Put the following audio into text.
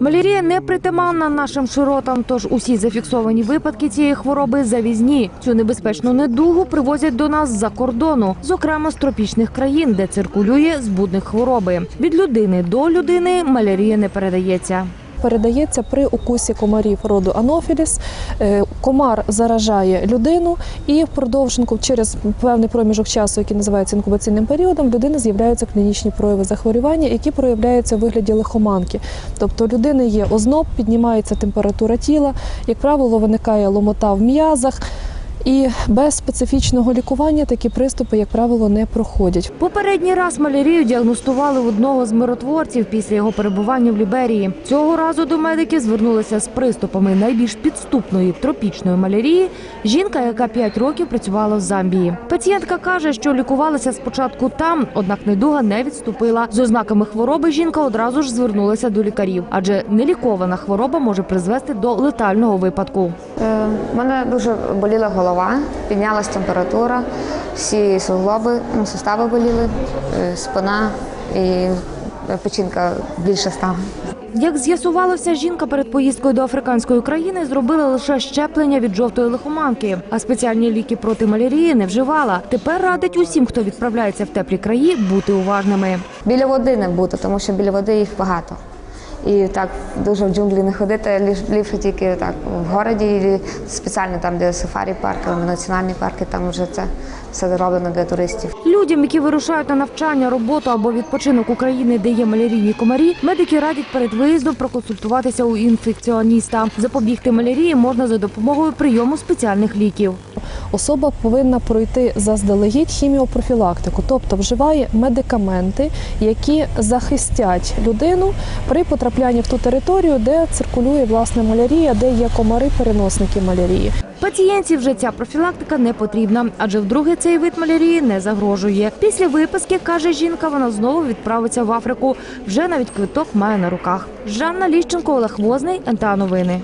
Малярія не притаманна нашим широтам, тож усі зафіксовані випадки цієї хвороби завізні. Цю небезпечну недугу привозять до нас з-за кордону, зокрема з тропічних країн, де циркулює збудник хвороби. Від людини до людини малярія не передається. Передається при укусі комарів роду Анофіліс. Е, Комар заражає людину, і впродовж через певний проміжок часу, який називається інкубаційним періодом, в людини з'являються клінічні прояви захворювання, які проявляються у вигляді лихоманки. Тобто у людини є озноб, піднімається температура тіла, як правило, виникає ломота в м'язах. І без специфічного лікування такі приступи, як правило, не проходять. Попередній раз малярію діагностували в одного з миротворців після його перебування в Ліберії. Цього разу до медиків звернулася з приступами найбільш підступної тропічної малярії жінка, яка 5 років працювала в Замбії. Пацієнтка каже, що лікувалася спочатку там, однак недуга не відступила. З ознаками хвороби жінка одразу ж звернулася до лікарів, адже нелікована хвороба може призвести до летального випадку. Е, мене дуже боліла голова, піднялась температура, всі суглоби, ну, сустави боліли, е, спина і печінка більше стала. Як з'ясувалося, жінка перед поїздкою до африканської країни зробила лише щеплення від жовтої лихоманки, а спеціальні ліки проти малярії не вживала. Тепер радить усім, хто відправляється в теплі краї, бути уважними. Біля води не бути, тому що біля води їх багато. І так дуже в джунглі не ходити, ліпше тільки так в городі, спеціально там, де сафарі парки, національні парки, там вже це все зроблено для туристів. Людям, які вирушають на навчання, роботу або відпочинок України, де є малярійні комарі, медики радять перед виїздом проконсультуватися у інфекціоніста. Запобігти малярії можна за допомогою прийому спеціальних ліків. особа повинна пройти заздалегідь хіміопрофілактику, тобто вживає медикаменти, які захистять людину при потраплянні в ту територію, де циркулює власне малярія, де є комари-переносники малярії. Пацієнтів вже ця профілактика не потрібна, адже вдруге цей вид малярії не загрожує. Після виписки, каже жінка, вона знову відправиться в Африку. Вже навіть квиток має на руках. Жанна Ліщенко, Олег Возний, НТА Новини.